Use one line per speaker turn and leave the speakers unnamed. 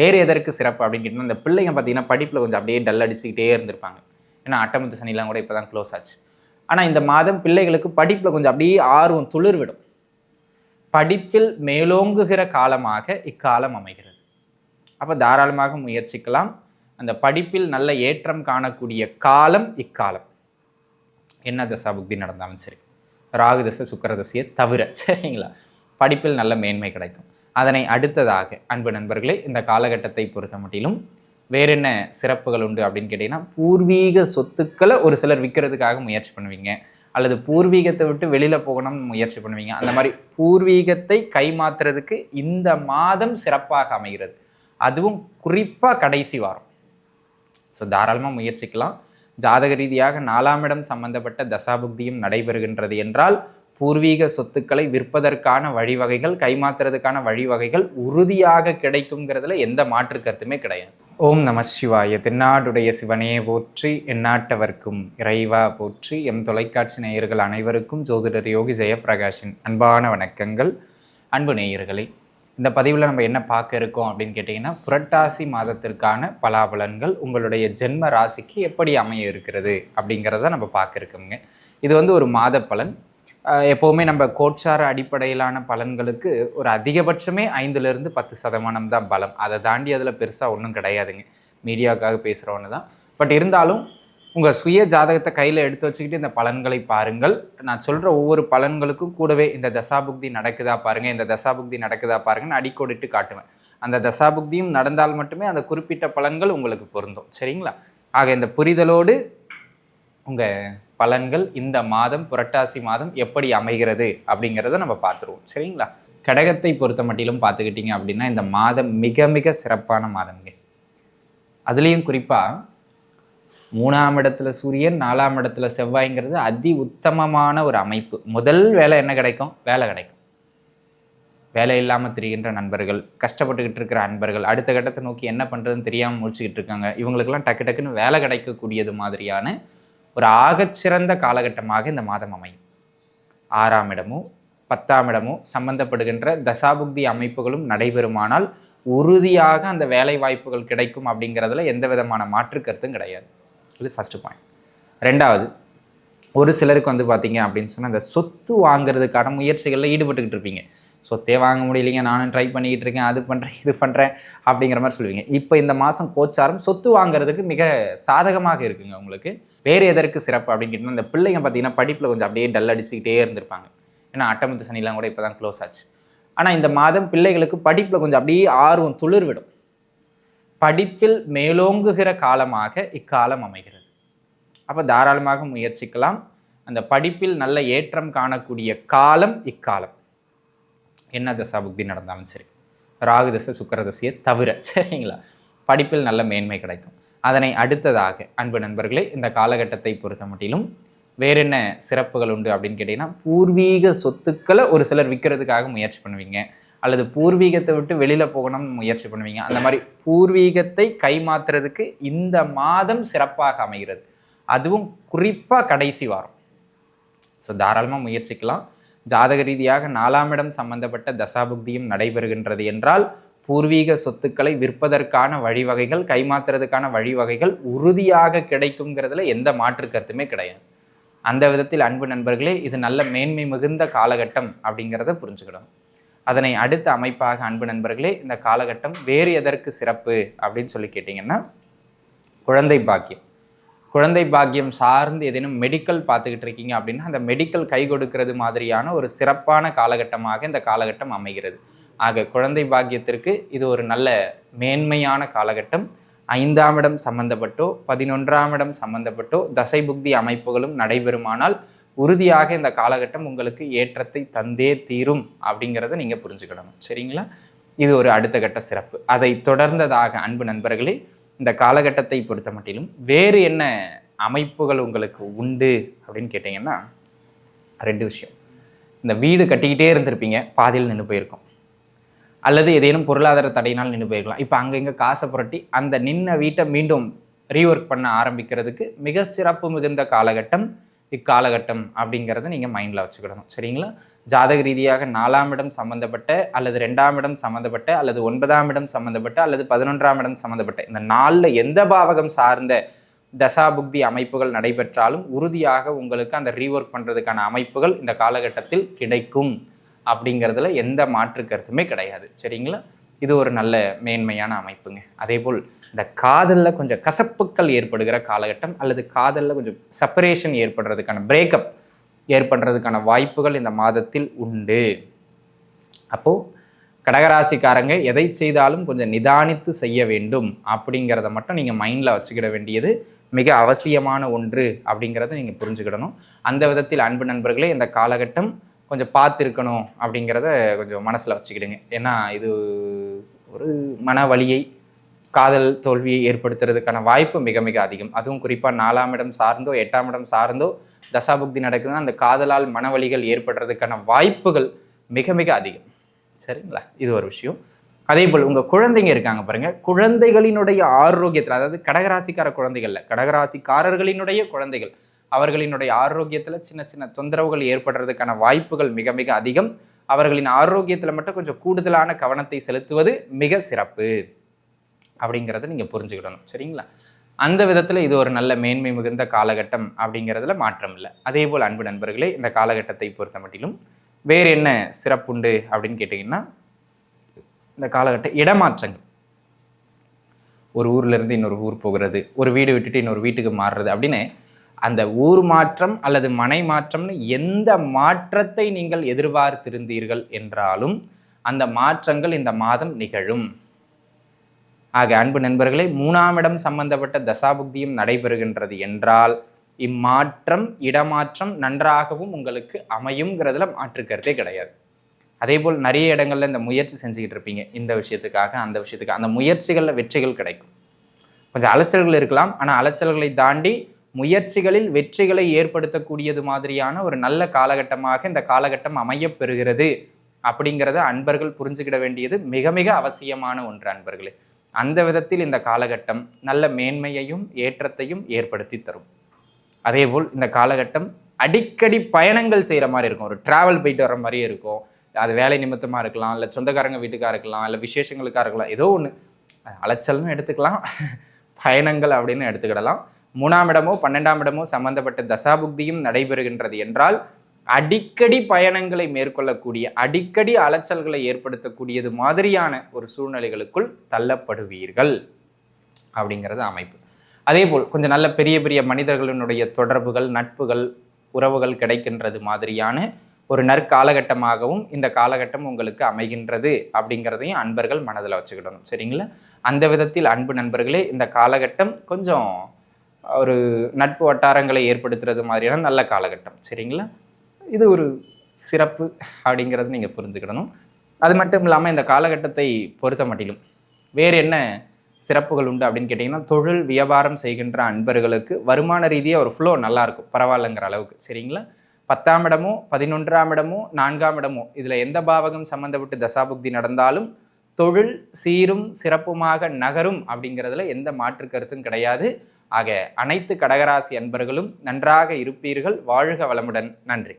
வேறு எதற்கு சிறப்பு அப்படின்னு கேட்டோம்னா இந்த பிள்ளைங்க பார்த்தீங்கன்னா படிப்பில் கொஞ்சம் அப்படியே டல் அடிச்சுக்கிட்டே இருந்திருப்பாங்க. ஏன்னா அட்டமத்து சனிலாம் கூட இப்போ தான் க்ளோஸ் ஆச்சு. ஆனால் இந்த மாதம் பிள்ளைகளுக்கு படிப்பில் கொஞ்சம் அப்படியே ஆர்வம் துளிர் விடும் படிப்பில் மேலோங்குகிற காலமாக இக்காலம் அமைகிறது. அப்போ தாராளமாக முயற்சிக்கலாம். அந்த படிப்பில் நல்ல ஏற்றம் காணக்கூடிய காலம் இக்காலம். என்ன தசா புக்தி நடந்தாலும் சரி. ராகு தசை சுக்கர தசையை தவிர சரிங்களா? படிப்பில் நல்ல மேன்மை கிடைக்கும். அதனை அடுத்ததாக அன்பு நண்பர்களே இந்த காலகட்டத்தை பொறுத்த மட்டிலும் வேற என்ன சிறப்புகள் உண்டு அப்படின்னு கேட்டிங்கன்னா பூர்வீக சொத்துக்களை ஒரு சிலர் விற்கிறதுக்காக முயற்சி பண்ணுவீங்க. அல்லது பூர்வீகத்தை விட்டு வெளியில் போகணும்னு முயற்சி பண்ணுவீங்க. அந்த மாதிரி பூர்வீகத்தை கைமாத்துறதுக்கு இந்த மாதம் சிறப்பாக அமைகிறது. அதுவும் குறிப்பாக கடைசி வாரம். ஸோ தாராளமாக முயற்சிக்கலாம். ஜாதக ரீதியாக நாலாம் இடம் சம்பந்தப்பட்ட தசாபுக்தியும் நடைபெறுகின்றது என்றால் பூர்வீக சொத்துக்களை விற்பதற்கான வழிவகைகள் கைமாத்துறதுக்கான வழிவகைகள் உறுதியாக கிடைக்குங்கிறதுல எந்த மாற்று கருத்துமே கிடையாது. ஓம் நம சிவாய. தென்னாடுடைய சிவனே போற்றி எந்நாட்டவர்க்கும் இறைவா போற்றி. எம் தொலைக்காட்சி நேயர்கள் அனைவருக்கும் ஜோதிடர் யோகி ஜெயப்பிரகாஷின் அன்பான வணக்கங்கள். அன்பு நேயர்களே இந்த பதிவில் நம்ம என்ன பார்க்க இருக்கோம் அப்படின்னு கேட்டிங்கன்னா புரட்டாசி மாதத்திற்கான பலாபலன்கள் உங்களுடைய ஜென்ம ராசிக்கு எப்படி அமைய இருக்கிறது அப்படிங்கிறத நம்ம பார்க்க இருக்கோங்க இது வந்து ஒரு மாத பலன் எப்போவுமே நம்ம கோட்சார அடிப்படையிலான பலன்களுக்கு ஒரு அதிகபட்சமே ஐந்துலேருந்து பத்து சதமானம் தான் பலம். அதை தாண்டி அதில் பெருசாக ஒன்றும் கிடையாதுங்க. மீடியாவுக்காக பேசுகிறவன்னு தான். பட் இருந்தாலும் உங்கள் சுய ஜாதகத்தை கையில் எடுத்து வச்சுக்கிட்டு இந்த பலன்களை பாருங்கள். நான் சொல்கிற ஒவ்வொரு பலன்களுக்கும் கூடவே இந்த தசாபுக்தி நடக்குதா பாருங்கள் இந்த தசாபுக்தி நடக்குதா பாருங்கன்னு அடிக்கோடிட்டு காட்டுவேன். அந்த தசாபுக்தியும் நடந்தால் மட்டுமே அந்த குறிப்பிட்ட பலன்கள் உங்களுக்கு பொருந்தும். சரிங்களா? ஆக இந்த புரிதலோடு உங்கள் பலன்கள் இந்த மாதம் புரட்டாசி மாதம் எப்படி அமைகிறது அப்படிங்கிறத நம்ம பார்த்துருவோம். சரிங்களா? கடகத்தை பொறுத்த மட்டிலும் பார்த்துக்கிட்டிங்க அப்படின்னா இந்த மாதம் மிக மிக சிறப்பான மாதம்ங்க. அதுலேயும் குறிப்பாக மூணாம் இடத்துல சூரியன் நாலாம் இடத்துல செவ்வாய்ங்கிறது அதி உத்தமமான ஒரு அமைப்பு. முதல் வேலை என்ன கிடைக்கும்? வேலை கிடைக்கும். வேலை இல்லாமல் திரிகின்ற நண்பர்கள் கஷ்டப்பட்டுக்கிட்டு இருக்கிற அன்பர்கள் அடுத்த கட்டத்தை நோக்கி என்ன பண்ணுறதுன்னு தெரியாமல் முடிச்சுக்கிட்டு இருக்காங்க. இவங்களுக்கெல்லாம் டக்கு டக்குன்னு வேலை கிடைக்கக்கூடியது மாதிரியான ஒரு ஆகச்சிறந்த காலகட்டமாக இந்த மாதம் அமையும். ஆறாம் இடமோ பத்தாம் இடமோ சம்பந்தப்படுகின்ற தசாபுக்தி அமைப்புகளும் நடைபெறுமானால் உறுதியாக அந்த வேலை வாய்ப்புகள் கிடைக்கும் அப்படிங்கிறதுல எந்த விதமான மாற்று கருத்தும் கிடையாது. இது ஃபஸ்ட்டு பாயிண்ட் ரெண்டாவது ஒரு சிலருக்கு வந்து பார்த்தீங்க அப்படின்னு சொன்னால் அந்த சொத்து வாங்குறதுக்கான முயற்சிகளில் ஈடுபட்டுக்கிட்டு இருப்பீங்க. சொத்தே வாங்க முடியலைங்க நானும் ட்ரை பண்ணிக்கிட்டு இருக்கேன் அது பண்ணுறேன் இது பண்ணுறேன் அப்படிங்கிற மாதிரி சொல்லுவீங்க. இப்போ இந்த மாதம் கோச்சாரம் சொத்து வாங்குறதுக்கு மிக சாதகமாக இருக்குங்க உங்களுக்கு. வேறு எதற்கு சிறப்பு அப்படின்னு கேட்டிங்கன்னா இந்த பிள்ளைங்க பார்த்தீங்கன்னா படிப்பில் கொஞ்சம் அப்படியே டல் அடிச்சுக்கிட்டே இருந்திருப்பாங்க. ஏன்னா அட்டமத்து சனிலாம் கூட இப்போ தான் க்ளோஸ் ஆச்சு. ஆனால் இந்த மாதம் பிள்ளைகளுக்கு படிப்பில் கொஞ்சம் அப்படியே ஆர்வம் துளிர் விடும் படிப்பில் மேலோங்குகிற காலமாக இக்காலம் அமைகிறது. அப்போ தாராளமாக முயற்சிக்கலாம். அந்த படிப்பில் நல்ல ஏற்றம் காணக்கூடிய காலம் இக்காலம். என்ன தசா புக்தி நடந்தாலும் சரி. ராகு தசை சுக்கர தசையை தவிர சரிங்களா? படிப்பில் நல்ல மேன்மை கிடைக்கும். அதனை அடுத்ததாக அன்பு நண்பர்களே இந்த காலகட்டத்தை பொறுத்த மட்டிலும் வேற என்ன சிறப்புகள் உண்டு அப்படின்னு கேட்டிங்கன்னா பூர்வீக சொத்துக்களை ஒரு சிலர் விற்கிறதுக்காக முயற்சி பண்ணுவீங்க. அல்லது பூர்வீகத்தை விட்டு வெளியில் போகணும்னு முயற்சி பண்ணுவீங்க. அந்த மாதிரி பூர்வீகத்தை கைமாத்துறதுக்கு இந்த மாதம் சிறப்பாக அமைகிறது. அதுவும் குறிப்பாக கடைசி வாரம். ஸோ தாராளமாக முயற்சிக்கலாம். ஜாதக ரீதியாக நாலாம் இடம் சம்பந்தப்பட்ட தசாபுக்தியும் நடைபெறுகின்றது என்றால் பூர்வீக சொத்துக்களை விற்பதற்கான வழிவகைகள் கைமாத்துறதுக்கான வழிவகைகள் உறுதியாக கிடைக்குங்கிறதுல எந்த மாற்று கருத்துமே கிடையாது. அந்த விதத்தில் அன்பு நண்பர்களே இது நல்ல மேன்மை மிகுந்த காலகட்டம் அப்படிங்கிறத புரிஞ்சுக்கணும். அதனை அடுத்த அமைப்பாக அன்பு நண்பர்களே இந்த காலகட்டம் வேறு எதற்கு சிறப்பு அப்படின்னு சொல்லி கேட்டிங்கன்னா குழந்தை பாக்கியம். குழந்தை பாக்கியம் சார்ந்து ஏதேனும் மெடிக்கல் பார்த்துக்கிட்டு இருக்கீங்க அப்படின்னா அந்த மெடிக்கல் கை கொடுக்கிறது மாதிரியான ஒரு சிறப்பான காலகட்டமாக இந்த காலகட்டம் அமைகிறது. ஆக குழந்தை பாக்கியத்திற்கு இது ஒரு நல்ல மேன்மையான காலகட்டம். ஐந்தாம் இடம் சம்பந்தப்பட்டோ பதினொன்றாம் இடம் சம்பந்தப்பட்டோ தசை புக்தி அமைப்புகளும் நடைபெறுமானால் உறுதியாக இந்த காலகட்டம் உங்களுக்கு ஏற்றத்தை தந்தே தீரும் அப்படிங்கிறத நீங்கள் புரிஞ்சுக்கிடணும் சரிங்களா? இது ஒரு அடுத்த கட்ட சிறப்பு. அதை தொடர்ந்ததாக அன்பு நண்பர்களே இந்த காலகட்டத்தை பொறுத்த மட்டிலும் வேறு என்ன அமைப்புகள் உங்களுக்கு உண்டு அப்படின்னு கேட்டிங்கன்னா ரெண்டு விஷயம். இந்த வீடு கட்டிக்கிட்டே இருந்திருப்பீங்க பாதியில் நின்று போயிருக்கோம். அல்லது ஏதேனும் பொருளாதார தடையினால் நின்று போயிருக்கலாம். இப்போ அங்கங்கே காசை புரட்டி அந்த நின்ன வீட்டை மீண்டும் ரீஒர்க் பண்ண ஆரம்பிக்கிறதுக்கு மிக சிறப்பு மிகுந்த காலகட்டம் இக்காலகட்டம் அப்படிங்கிறத நீங்கள் மைண்டில் வச்சுக்கிடணும். சரிங்களா? ஜாதக ரீதியாக நாலாம் இடம் சம்மந்தப்பட்ட அல்லது ரெண்டாம் இடம் சம்மந்தப்பட்ட அல்லது ஒன்பதாம் இடம் சம்மந்தப்பட்ட அல்லது பதினொன்றாம் இடம் சம்மந்தப்பட்ட இந்த நாளில் எந்த பாவகம் சார்ந்த தசாபுக்தி அமைப்புகள் நடைபெற்றாலும் உறுதியாக உங்களுக்கு அந்த ரீஒர்க் பண்ணுறதுக்கான அமைப்புகள் இந்த காலகட்டத்தில் கிடைக்கும். அப்படிங்கிறதுல எந்த மாற்று கருத்துமே கிடையாது. சரிங்களா? இது ஒரு நல்ல மேன்மையான அமைப்புங்க. அதே போல் இந்த காதலில் கொஞ்சம் கசப்புக்கள் ஏற்படுகிற காலகட்டம் அல்லது காதலில் கொஞ்சம் செப்பரேஷன் ஏற்படுறதுக்கான பிரேக்கப் ஏற்படுறதுக்கான வாய்ப்புகள் இந்த மாதத்தில் உண்டு. அப்போது கடகராசிக்காரங்க எதை செய்தாலும் கொஞ்சம் நிதானித்து செய்ய வேண்டும் அப்படிங்கிறத மட்டும் நீங்கள் மைண்டில் வச்சுக்கிட வேண்டியது மிக அவசியமான ஒன்று அப்படிங்கிறத நீங்கள் புரிஞ்சுக்கிடணும். அந்த விதத்தில் அன்பு நண்பர்களே இந்த காலகட்டம் கொஞ்சம் பார்த்துருக்கணும் அப்படிங்கிறத கொஞ்சம் மனசில் வச்சுக்கிடுங்க. ஏன்னா இது ஒரு மன வலியை காதல் தோல்வியை ஏற்படுத்துறதுக்கான வாய்ப்பு மிக மிக அதிகம். அதுவும் குறிப்பாக நாலாம் இடம் சார்ந்தோ எட்டாம் இடம் சார்ந்தோ தசாபுக்தி நடக்குதுன்னா அந்த காதலால் மனவலிகள் ஏற்படுறதுக்கான வாய்ப்புகள் மிக மிக அதிகம். சரிங்களா? இது ஒரு விஷயம். அதே போல் உங்கள் குழந்தைங்க இருக்காங்க பாருங்கள் குழந்தைகளினுடைய ஆரோக்கியத்தில் அதாவது கடகராசிக்கார குழந்தைகள்ல கடகராசிக்காரர்களினுடைய குழந்தைகள் அவர்களினுடைய ஆரோக்கியத்தில் சின்ன சின்ன தொந்தரவுகள் ஏற்படுறதுக்கான வாய்ப்புகள் மிக மிக அதிகம். அவர்களின் ஆரோக்கியத்தில் மட்டும் கொஞ்சம் கூடுதலான கவனத்தை செலுத்துவது மிக சிறப்பு. அப்படிங்கிறத நீங்கள் புரிஞ்சுக்கிடணும். சரிங்களா? அந்த விதத்தில் இது ஒரு நல்ல மேன்மை மிகுந்த காலகட்டம் அப்படிங்கிறதுல மாற்றம் இல்லை. அதே போல் அன்பு நண்பர்களே இந்த காலகட்டத்தை பொறுத்த மட்டிலும் வேறு என்ன சிறப்புண்டு அப்படின்னு கேட்டிங்கன்னா இந்த காலகட்ட இடமாற்றங்கள். ஒரு ஊர்லேருந்து இன்னொரு ஊர் போகிறது ஒரு வீடு விட்டுட்டு இன்னொரு வீட்டுக்கு மாறுறது அப்படின்னு அந்த ஊர் மாற்றம் அல்லது மனை மாற்றம்னு எந்த மாற்றத்தை நீங்கள் எதிர்பார்த்திருந்தீர்கள் என்றாலும் அந்த மாற்றங்கள் இந்த மாதம் நிகழும். ஆக அன்பு நண்பர்களே மூணாம் இடம் சம்பந்தப்பட்ட தசாபுக்தியும் நடைபெறுகின்றது என்றால் இம்மாற்றம் இடமாற்றம் நன்றாகவும் உங்களுக்கு அமையுங்கிறதுல மாற்று கிடையாது. அதே போல் நிறைய இடங்கள்ல இந்த முயற்சி செஞ்சுக்கிட்டு இருப்பீங்க. இந்த விஷயத்துக்காக அந்த விஷயத்துக்காக அந்த முயற்சிகளில் வெற்றிகள் கிடைக்கும். கொஞ்சம் அலைச்சல்கள் இருக்கலாம். ஆனால் அலைச்சல்களை தாண்டி முயற்சிகளில் வெற்றிகளை ஏற்படுத்தக்கூடியது மாதிரியான ஒரு நல்ல காலகட்டமாக இந்த காலகட்டம் அமையப் பெறுகிறது அப்படிங்கிறத அன்பர்கள் புரிஞ்சுக்கிட வேண்டியது மிக மிக அவசியமான ஒன்று அன்பர்களே. அந்த விதத்தில் இந்த காலகட்டம் நல்ல மேன்மையையும் ஏற்றத்தையும் ஏற்படுத்தி தரும். அதேபோல் இந்த காலகட்டம் அடிக்கடி பயணங்கள் செய்கிற மாதிரி இருக்கும். ஒரு டிராவல் போயிட்டு வர மாதிரியே இருக்கும். அது வேலை நிமித்தமாக இருக்கலாம் இல்லை சொந்தக்காரங்க வீட்டுக்காக இருக்கலாம் இல்லை விசேஷங்களுக்காக இருக்கலாம். ஏதோ ஒன்று அலைச்சல்னு எடுத்துக்கலாம். பயணங்கள் அப்படின்னு எடுத்துக்கிடலாம். மூணாம் இடமோ பன்னெண்டாம் இடமோ சம்பந்தப்பட்ட தசாபுக்தியும் நடைபெறுகின்றது என்றால் அடிக்கடி பயணங்களை மேற்கொள்ளக்கூடிய அடிக்கடி அலைச்சல்களை ஏற்படுத்தக்கூடியது மாதிரியான ஒரு சூழ்நிலைகளுக்குள் தள்ளப்படுவீர்கள் அப்படிங்கிறது அமைப்பு. அதே போல் கொஞ்சம் நல்ல பெரிய பெரிய மனிதர்களினுடைய தொடர்புகள் நட்புகள் உறவுகள் கிடைக்கின்றது மாதிரியான ஒரு நற்காலகட்டமாகவும் இந்த காலகட்டம் உங்களுக்கு அமைகின்றது அப்படிங்கிறதையும் அன்பர்கள் மனதில் வச்சுக்கிடணும். சரிங்களா? அந்த விதத்தில் அன்பு நண்பர்களே இந்த காலகட்டம் கொஞ்சம் ஒரு நட்பு வட்டாரங்களை ஏற்படுத்துறது மாதிரியான நல்ல காலகட்டம். சரிங்களா? இது ஒரு சிறப்பு அப்படிங்கிறது நீங்கள் புரிஞ்சுக்கிடணும். அது மட்டும் இல்லாமல் இந்த காலகட்டத்தை பொறுத்த மட்டிலும் வேறு என்ன சிறப்புகள் உண்டு அப்படின்னு கேட்டிங்கன்னா தொழில் வியாபாரம் செய்கின்ற அன்பர்களுக்கு வருமான ரீதியாக ஒரு ஃப்ளோ நல்லாயிருக்கும் பரவாயில்லைங்கிற அளவுக்கு. சரிங்களா? பத்தாம் இடமோ பதினொன்றாம் இடமோ நான்காம் இடமோ இதில் எந்த பாவகம் சம்மந்தப்பட்டு தசாபுக்தி நடந்தாலும் தொழில் சீரும் சிறப்புமாக நகரும் அப்படிங்கிறதுல எந்த மாற்று கருத்தும் கிடையாது. ஆக அனைத்து கடகராசி அன்பர்களும் நன்றாக இருப்பீர்கள். வாழ்க வளமுடன். நன்றி.